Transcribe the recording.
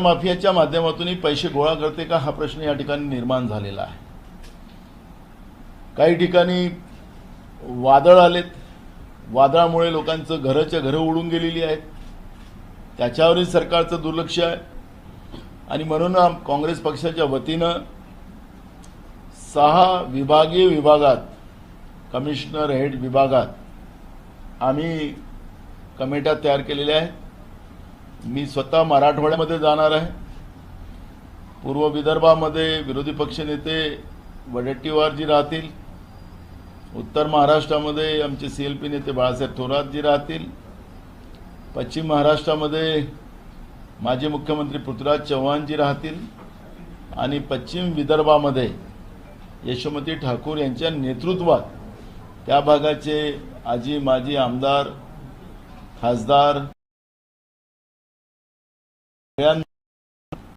माफियाच्या माध्यमातून पैसे गोळा करते का? हा प्रश्न या ठिकाणी निर्माण झालेला आहे. काही ठिकाणी वादळ आलेत. वादळामुळे लोकांचं घराच्या घरं उडून गेलेली आहेत. त्याच्यावरही सरकारचं दुर्लक्ष आहे. आणि म्हणून आम- काँग्रेस पक्षाच्या वतीनं सहा विभागीय विभागात कमिशनर हेड विभागात आम्ही कमिट्या तयार केलेल्या आहेत. मी स्वतः मराठवाड्यामध्ये जाणार आहे. पूर्व विदर्भामध्ये विरोधी पक्षनेते वडेट्टीवारजी राहतील. उत्तर महाराष्ट्रामध्ये आमचे सी एल पी नेते बाळासाहेब थोरातजी राहतील. पश्चिम महाराष्ट्रामध्ये माजी मुख्यमंत्री पृथ्वीराज चव्हाणजी राहतील. आणि पश्चिम विदर्भामध्ये यशोमती ठाकूर यांच्या नेतृत्वात त्या भागाचे आजी माजी आमदार खासदार herrn